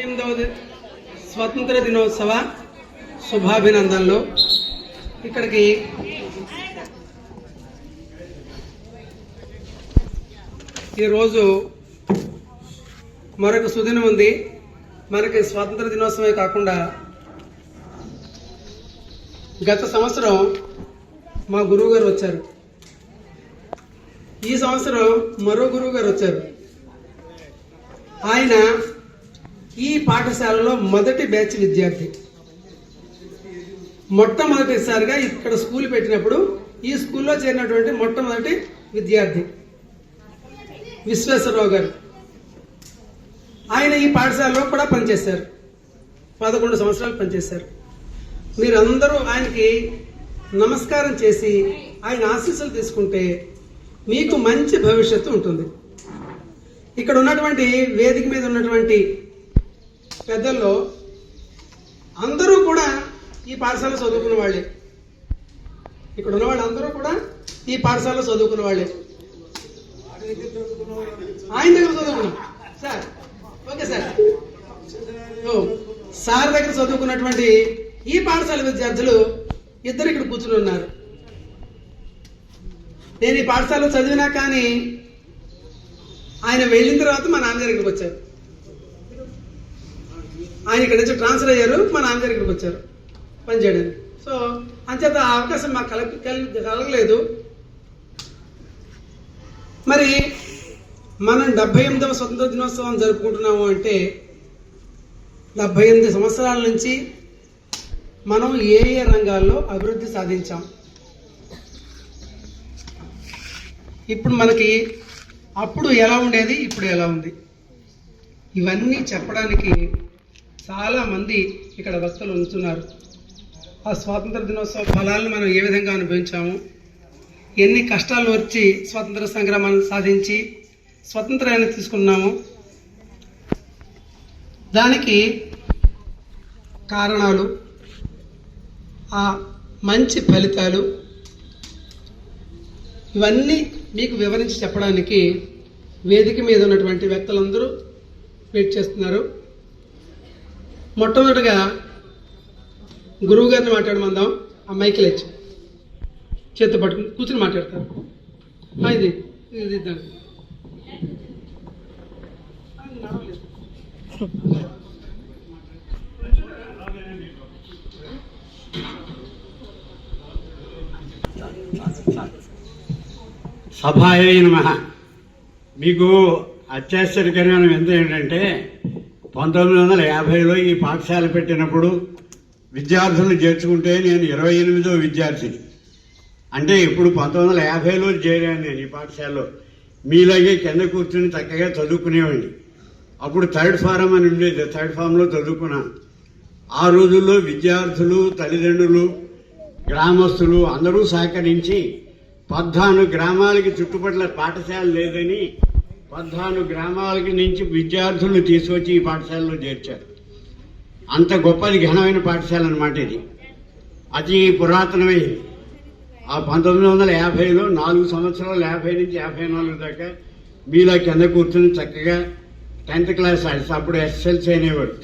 ఎనిమిదవది స్వతంత్ర దినోత్సవ శుభాభినందనలు. ఇక్కడికి ఈరోజు మరొక సుదినం ఉంది. మనకి స్వాతంత్ర దినోత్సవమే కాకుండా గత సంవత్సరం మా గురువు గారు వచ్చారు. ఈ సంవత్సరం మరో గురువు గారు వచ్చారు. ఆయన ఈ పాఠశాలలో మొదటి బ్యాచ్ విద్యార్థి. మొట్టమొదటిసారిగా ఇక్కడ స్కూల్ పెట్టినప్పుడు ఈ స్కూల్లో చేరినటువంటి మొట్టమొదటి విద్యార్థి. విశ్వేశ్వరరావు గారు. ఆయన ఈ పాఠశాలలో కూడా పనిచేశారు. పదకొండు సంవత్సరాలు పనిచేశారు. మీరందరూ ఆయనకి నమస్కారం చేసి ఆయన ఆశీస్సులు తీసుకుంటే మీకు మంచి భవిష్యత్తు ఉంటుంది. ఇక్కడ ఉన్నటువంటి వేదిక మీద ఉన్నటువంటి పెద్దల్లో అందరూ కూడా ఈ పాఠశాల చదువుకున్న వాళ్ళే. ఇక్కడ ఉన్న వాళ్ళందరూ కూడా ఈ పాఠశాలలో చదువుకున్న వాళ్ళే. ఆయన దగ్గర చదువుకున్నాం. Sir okay sir. ఓ, సార్ దగ్గర చదువుకున్నటువంటి ఈ పాఠశాల విద్యార్థులు ఇద్దరు ఇక్కడ కూర్చుని ఉన్నారు. నేను ఈ పాఠశాలలో చదివినా కానీ ఆయన వెళ్ళిన తర్వాత మా నాన్నగారు ఇక్కడికి వచ్చారు. ఆయన ఇక్కడ నుంచి ట్రాన్స్ఫర్ అయ్యారు మా నాన్నగారు ఇక్కడికి వచ్చారు పనిచేయడానికి. సో అంచేత ఆ అవకాశం మాకు కల కలగలేదు. మరి మనం డెబ్బై ఎనిమిదవ స్వతంత్ర దినోత్సవం జరుపుకుంటున్నాము అంటే డెబ్బై ఎనిమిది సంవత్సరాల నుంచి మనం ఏ ఏ రంగాల్లో అభివృద్ధి సాధించాం. ఇప్పుడు మనకి అప్పుడు ఎలా ఉండేది ఇప్పుడు ఎలా ఉంది. ఇవన్నీ చెప్పడానికి చాలామంది ఇక్కడ భక్తులు ఉంచున్నారు ఆ స్వాతంత్ర దినోత్సవ ఫలాలను మనం ఏ విధంగా అనుభవించాము? ఎన్ని కష్టాలు వచ్చి స్వాతంత్ర సంగ్రామాన్ని సాధించి స్వతంత్రాన్ని తీసుకున్నాము? దానికి కారణాలు ఆ మంచి ఫలితాలు ఇవన్నీ మీకు వివరించి చెప్పడానికి వేదిక మీద ఉన్నటువంటి వ్యక్తులందరూ వెయిట్ చేస్తున్నారు. మొట్టమొదటిగా గురువు గారిని మాట్లాడమందాం. ఆ మైకిల్ ఇచ్చి చేత పట్టుకుని కూర్చుని మాట్లాడతారు. ఇది ఇది ఇద్దాం. సభాయ నమ. మీకు అత్యాశ్చర్యకరమైన ఎంత ఏంటంటే పంతొమ్మిది వందల యాభైలో ఈ పాఠశాల పెట్టినప్పుడు విద్యార్థులను చేర్చుకుంటే నేను ఇరవై ఎనిమిదో విద్యార్థిని. అంటే ఇప్పుడు పంతొమ్మిది వందల యాభైలో చేరాను నేను ఈ పాఠశాలలో. మీలాగే కింద కూర్చుని చక్కగా చదువుకునేవాడిని. అప్పుడు థర్డ్ ఫారం అని ఉండేది. థర్డ్ ఫామ్లో చదువుకున్నాను ఆ రోజుల్లో విద్యార్థులు తల్లిదండ్రులు గ్రామస్తులు అందరూ సహకరించి పద్నాలుగు గ్రామాలకి చుట్టుపట్ల పాఠశాల లేదని పద్నాలుగు గ్రామాలకి నుంచి విద్యార్థులను తీసుకొచ్చి ఈ పాఠశాలలో చేర్చారు. అంత గొప్పది ఘనమైన పాఠశాల అనమాట ఇది. అతి పురాతనమైంది ఆ పంతొమ్మిది వందల యాభైలో నాలుగు సంవత్సరాలు యాభై నుంచి యాభై నాలుగు దాకా మీలా కింద కూర్చుని చక్కగా టెన్త్ క్లాస్ అప్పుడు ఎస్ఎల్సీ అనేవాడు.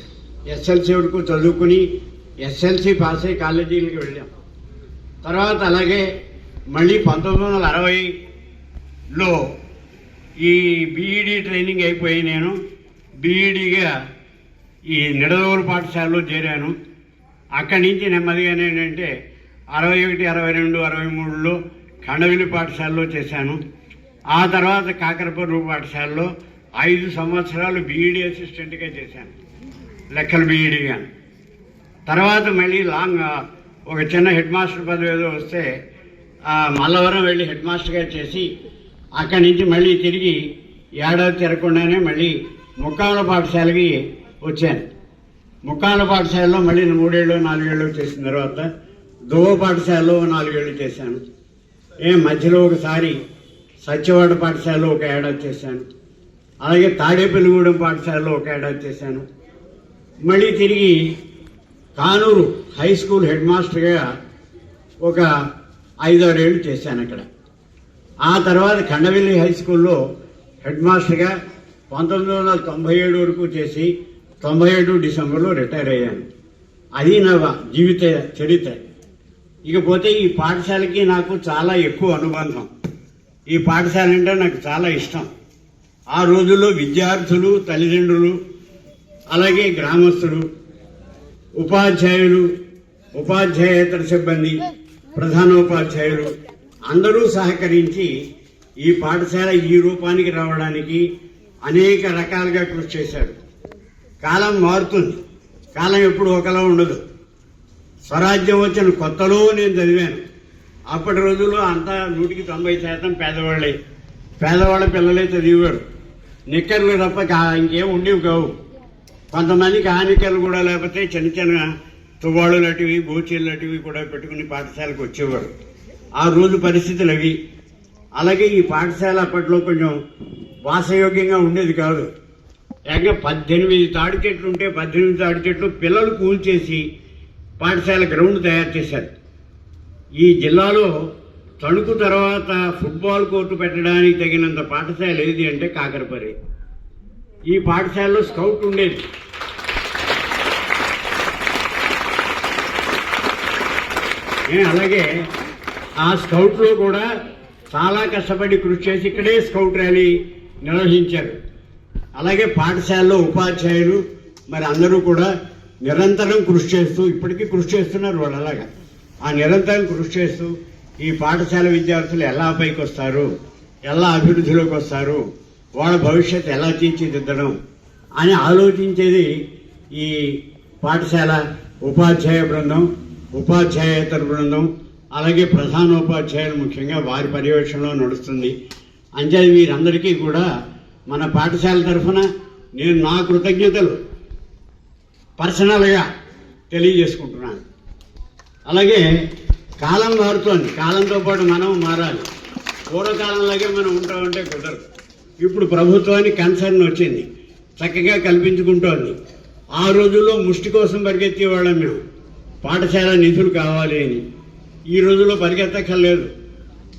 ఎస్ఎల్సీ వరకు చదువుకుని ఎస్ఎల్సీ పాస్ అయ్యి కాలేజీలకు వెళ్ళాం. తర్వాత అలాగే మళ్ళీ పంతొమ్మిది వందల అరవైలో ఈ బీఈడి ట్రైనింగ్ అయిపోయి నేను బీఈడిగా ఈ నిడదవోలు పాఠశాలలో చేరాను. అక్కడి నుంచి నెమ్మదిగానే ఏంటంటే అరవై ఒకటి అరవై రెండు అరవై మూడులో కండవిలి పాఠశాలలో చేశాను. ఆ తర్వాత కాకరపర్రు పాఠశాలలో ఐదు సంవత్సరాలు బీఈడి అసిస్టెంట్గా చేశాను. లెక్కలు బీఈడిగా తర్వాత మళ్ళీ లాంగ్ ఒక చిన్న హెడ్ మాస్టర్ పదవి ఏదో వస్తే మల్లవరం వెళ్ళి హెడ్ మాస్టర్గా చేసి అక్కడి నుంచి మళ్ళీ తిరిగి ఏడాది తిరగకుండానే మళ్ళీ ముక్కాల పాఠశాలకి వచ్చాను. ముక్కాల పాఠశాలలో మళ్ళీ మూడేళ్ళు నాలుగేళ్ళు చేసిన తర్వాత దువ్వ పాఠశాలలో నాలుగేళ్ళు చేశాను. ఏ మధ్యలో ఒకసారి సత్యవాడ పాఠశాలలో ఒక ఏడాది చేశాను. అలాగే తాడేపల్లిగూడెం పాఠశాలలో ఒక ఏడాది చేశాను. మళ్ళీ తిరిగి కానూరు హై స్కూల్ హెడ్ మాస్టర్గా ఒక ఐదారేళ్ళు చేశాను అక్కడ. ఆ తర్వాత ఖండవెల్లి హై స్కూల్లో హెడ్ మాస్టర్గా పంతొమ్మిది వందల తొంభై ఏడు వరకు చేసి తొంభై ఏడు డిసెంబర్లో రిటైర్ అయ్యాను. అది నా జీవిత చరిత్ర. ఇకపోతే ఈ పాఠశాలకి నాకు చాలా ఎక్కువ అనుబంధం. ఈ పాఠశాల అంటే నాకు చాలా ఇష్టం. ఆ రోజుల్లో విద్యార్థులు తల్లిదండ్రులు అలాగే గ్రామస్తులు ఉపాధ్యాయులు ఉపాధ్యాయేతర సిబ్బంది ప్రధానోపాధ్యాయులు అందరూ సహకరించి ఈ పాఠశాల ఈ రూపానికి రావడానికి అనేక రకాలుగా కృషి చేశారు కాలం మారుతుంది. కాలం ఎప్పుడు ఒకలా ఉండదు. స్వరాజ్యం వచ్చిన కొత్తలో నేను చదివాను. అప్పటి రోజుల్లో అంతా నూటికి తొంభై శాతం పేదవాళ్ళే. పేదవాళ్ళ పిల్లలే చదివారు నిక్కర్లు తప్ప ఇంకేం ఉండేవి కావు. కొంతమందికి ఆ నిక్కర్లు కూడా లేకపోతే చిన్న చిన్న తువ్వాళ్ళు లాంటివి గోచీలు లాంటివి కూడా పెట్టుకుని పాఠశాలకు వచ్చేవారు. ఆ రోజు పరిస్థితులు అవి. అలాగే ఈ పాఠశాల అప్పట్లో కొంచెం వాసయోగ్యంగా ఉండేది కాదు. ఏకంగా పద్దెనిమిది తాడి చెట్లు ఉంటే పద్దెనిమిది తాడి చెట్లు పిల్లలు కూల్చేసి పాఠశాల గ్రౌండ్ తయారు చేశారు. ఈ జిల్లాలో తణుకు తర్వాత ఫుట్బాల్ కోర్టు పెట్టడానికి తగినంత పాఠశాల ఏది అంటే కాకరపరి. ఈ పాఠశాలలో స్కౌట్ ఉండేది. అలాగే ఆ స్కౌట్లో కూడా చాలా కష్టపడి కృషి చేసి ఇక్కడే స్కౌట్ ర్యాలీ నిర్వహించారు. అలాగే పాఠశాలలో ఉపాధ్యాయులు మరి అందరూ కూడా నిరంతరం కృషి చేస్తూ ఇప్పటికీ కృషి చేస్తున్నారు వాళ్ళు అలాగా. ఆ నిరంతరం కృషి చేస్తూ ఈ పాఠశాల విద్యార్థులు ఎలా పైకి వస్తారు ఎలా అభివృద్ధిలోకి వస్తారు వాళ్ళ భవిష్యత్తు ఎలా తీర్చిదిద్దడం అని ఆలోచించేది ఈ పాఠశాల ఉపాధ్యాయ బృందం ఉపాధ్యాయేతర బృందం అలాగే ప్రధానోపాధ్యాయులు ముఖ్యంగా వారి పర్యవేక్షణలో నడుస్తుంది. అంచేది వీరందరికీ కూడా మన పాఠశాల తరఫున నేను నా కృతజ్ఞతలు. పర్సనల్గా తెలియజేసుకుంటున్నాను. అలాగే కాలం మారుతోంది. కాలంతో పాటు మనం మారాలి. పూర్వకాలంలాగే మనం ఉంటామంటే కుదరదు. ఇప్పుడు ప్రభుత్వానికి కన్సర్న్ వచ్చింది. చక్కగా కల్పించుకుంటోంది. ఆ రోజుల్లో ముష్టి కోసం పరిగెత్తేవాళ్ళం మేము. పాఠశాల నిధులు కావాలి అని. ఈ రోజుల్లో పరిగెత్తక్కర్లేదు.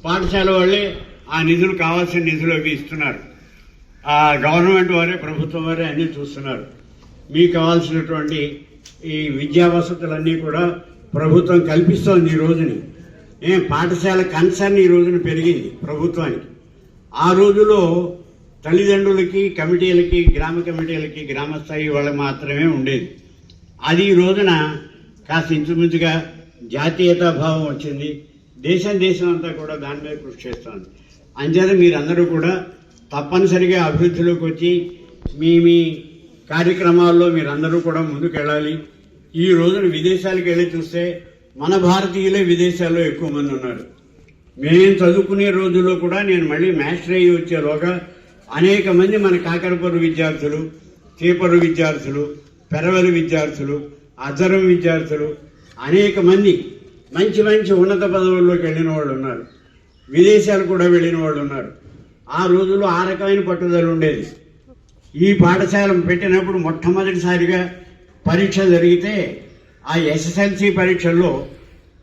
పాఠశాల వాళ్ళే ఆ నిధులు కావాల్సిన నిధులు అవి ఇస్తున్నారు. ఆ గవర్నమెంట్ వారే ప్రభుత్వం వారే అన్నీ చూస్తున్నారు. మీకు కావాల్సినటువంటి ఈ విద్యా వసతులన్నీ కూడా ప్రభుత్వం కల్పిస్తోంది ఈ రోజుని. ఏం పాఠశాల కన్సర్న్ ఈ రోజున పెరిగింది ప్రభుత్వానికి. ఆ రోజులో తల్లిదండ్రులకి కమిటీలకి గ్రామ కమిటీలకి గ్రామస్థాయి వాళ్ళకి మాత్రమే ఉండేది. అది ఈ రోజున కాస్త ఇంచుమించుగా జాతీయతా భావం వచ్చింది. దేశం దేశం అంతా కూడా దాని మీద కృషి చేస్తుంది. అంచేత మీరందరూ కూడా తప్పనిసరిగా అభివృద్ధిలోకి వచ్చి మీ మీ కార్యక్రమాల్లో మీరందరూ కూడా ముందుకెళ్ళాలి. ఈ రోజున విదేశాలకు వెళ్ళి చూస్తే మన భారతీయులే విదేశాల్లో ఎక్కువ మంది ఉన్నారు. మేము చదువుకునే రోజుల్లో కూడా నేను మళ్ళీ మ్యాస్టర్ అయ్యి వచ్చేలోగా అనేక మంది మన కాకరపరు విద్యార్థులు తీపరు విద్యార్థులు పెరవలి విద్యార్థులు అజరం విద్యార్థులు అనేక మంది మంచి మంచి ఉన్నత పదవుల్లోకి వెళ్ళిన వాళ్ళు ఉన్నారు. విదేశాలు కూడా వెళ్ళిన వాళ్ళు ఉన్నారు. ఆ రోజుల్లో ఆ రకమైన పట్టుదల ఉండేది. ఈ పాఠశాల పెట్టినప్పుడు మొట్టమొదటిసారిగా పరీక్ష జరిగితే ఆ ఎస్ఎస్ఎల్సి పరీక్షల్లో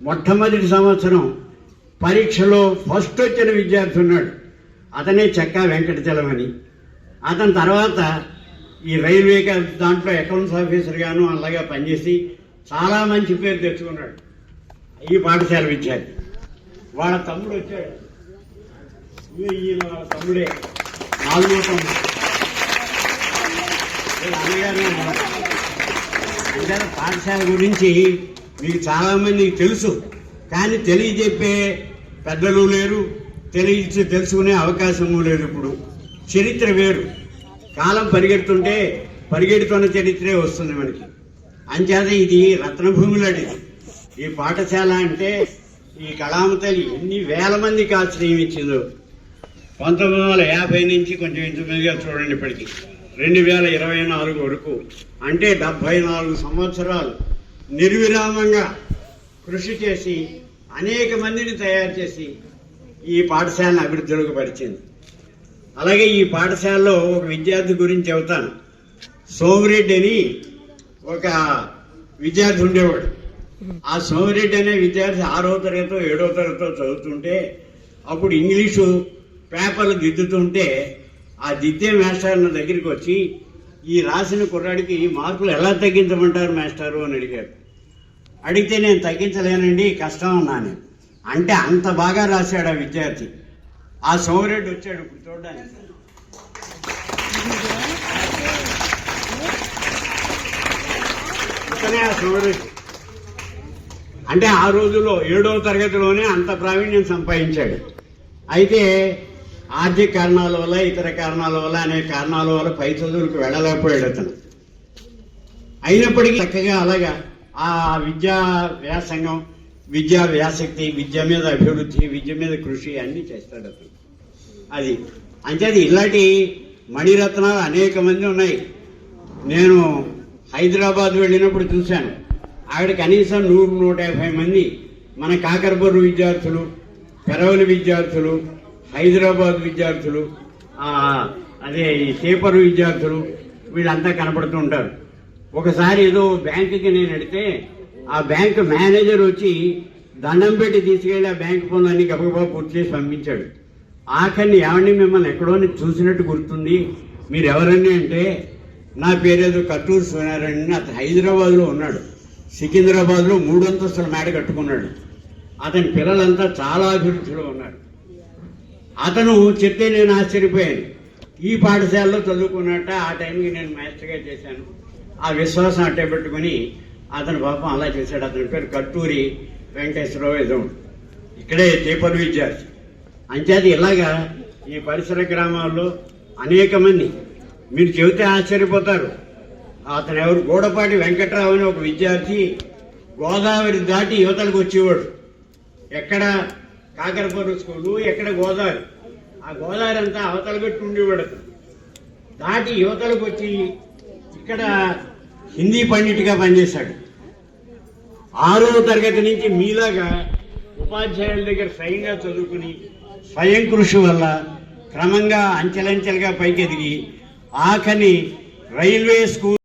మొట్టమొదటి సంవత్సరం పరీక్షలో ఫస్ట్ వచ్చిన విద్యార్థి ఉన్నాడు. అతనే చెక్కా వెంకటచలం అని అతని తర్వాత ఈ రైల్వే దాంట్లో అకౌంట్స్ ఆఫీసర్గాను అలాగే పనిచేసి చాలా మంచి పేరు తెచ్చుకున్నాడు. ఈ పాఠశాల విద్యార్థి. వాళ్ళ తమ్ముడు వచ్చాడు. ఈయన వాళ్ళ తమ్ముడే. నాలుగో తమ్ముడు. అన్నగారు పాఠశాల గురించి మీకు చాలా మందికి తెలుసు. కానీ తెలియజెప్పే పెద్దలు లేరు. తెలియ తెలుసుకునే అవకాశము లేదు ఇప్పుడు. చరిత్ర వేరు. కాలం పరిగెడుతుంటే పరిగెడుతున్న చరిత్రే వస్తుంది మనకి. అంచేత ఇది రత్నభూమి ఈ పాఠశాల అంటే ఈ కళామతల్లి ఎన్ని వేల మందికి ఆశ్రయించిందో పంతొమ్మిది వందల యాభై నుంచి కొంచెం ఇంచుమించుగా చూడండి ఇప్పటికి. రెండు వేల ఇరవై నాలుగు వరకు. అంటే డెబ్బై నాలుగు సంవత్సరాలు నిర్విరామంగా కృషి చేసి అనేక మందిని తయారు చేసి ఈ పాఠశాలను అభివృద్ధిలోకి పరిచింది. అలాగే ఈ పాఠశాలలో ఒక విద్యార్థి గురించి చెబుతాను. సోమిరెడ్డి అని ఒక విద్యార్థి ఉండేవాడు. ఆ సోమిరెడ్డి అనే విద్యార్థి ఆరో తరగతో ఏడో తరగతో చదువుతుంటే అప్పుడు ఇంగ్లీషు పేపర్లు దిద్దుతుంటే ఆ దిద్దే మాస్టర్ నా దగ్గరికి వచ్చి ఈ రాసిన కుర్రాడికి మార్కులు ఎలా తగ్గించమంటారు మాస్టారు? అని అడిగారు అడిగితే నేను తగ్గించలేనండి కష్టం అన్నాను అంటే అంత బాగా రాశాడు ఆ విద్యార్థి. ఆ సోమరెడ్డి వచ్చాడు ఇప్పుడు చూడడానికి. ఇతనే ఆ సోమరెడ్డి అంటే ఆ రోజుల్లో ఏడవ తరగతిలోనే అంత ప్రావీణ్యం సంపాదించాడు. అయితే ఆర్థిక కారణాల వల్ల ఇతర కారణాల వల్ల అనే కారణాల వల్ల పై చదువులకు వెళ్ళలేకపోయాడు అతను. అయినప్పటికీ చక్కగా అలాగా ఆ విద్యా వ్యాసంగం విద్యా వ్యాసక్తి విద్య మీద అభివృద్ధి విద్య మీద కృషి అన్ని చేస్తాడు అతను. అది. అంచేది ఇలాంటి మణిరత్నాలు అనేక మంది ఉన్నాయి. నేను హైదరాబాద్ వెళ్ళినప్పుడు చూశాను. ఆవిడ కనీసం నూరు నూట యాభై మంది మన కాకరపూర్ విద్యార్థులు పెరవలి విద్యార్థులు హైదరాబాద్ విద్యార్థులు అదే ఈ సేపరు విద్యార్థులు వీళ్ళంతా కనపడుతూ ఉంటారు. ఒకసారి ఏదో బ్యాంకుకి నేను అడిగితే ఆ బ్యాంకు మేనేజర్ వచ్చి దండం పెట్టి తీసుకెళ్ళి ఆ బ్యాంక్ పనులన్నీ గబగబా పూర్తి చేసి పంపించాడు. ఆఖరిని ఏమండి మిమ్మల్ని ఎక్కడో చూసినట్టు గుర్తుంది. మీరు ఎవరండి అంటే నా పేరేదో కట్టూరు సూర్యారాయణ అతను హైదరాబాద్లో ఉన్నాడు. సికింద్రాబాద్లో మూడు అంతస్తుల మేడ కట్టుకున్నాడు. అతని పిల్లలంతా చాలా అభివృద్ధిలో ఉన్నారు. అతను చెప్తే నేను ఆశ్చర్యపోయాను. ఈ పాఠశాలలో చదువుకున్నట్ట ఆ టైంకి నేను మాస్టర్గా చేశాను. ఆ విశ్వాసం అట్టే పెట్టుకుని అతని పాపం అలా చేశాడు. అతని పేరు కట్టూరి వెంకటేశ్వరరావు ఏదో. ఇక్కడే చేపలు విద్యార్థి అంచేది ఇలాగా ఈ పరిసర గ్రామాల్లో అనేక మంది మీరు చెబితే ఆశ్చర్యపోతారు. అతను ఎవరు? గూడపాటి వెంకట్రావు అని ఒక విద్యార్థి గోదావరి దాటి యువతలకు వచ్చేవాడు. ఎక్కడ? కాకరపూర్ స్కూలు ఎక్కడ గోదావరి? ఆ గోదావరి అంతా అవతల పెట్టి ఉండేవాడు దాటి యువతలకు వచ్చి ఇక్కడ హిందీ పండిట్గా పనిచేశాడు. ఆరో తరగతి నుంచి మీలాగా ఉపాధ్యాయుల దగ్గర స్వయంగా చదువుకుని స్వయం కృషి వల్ల క్రమంగా అంచెలంచెలుగా పైకెదిగి ఆఖని రైల్వే స్కూల్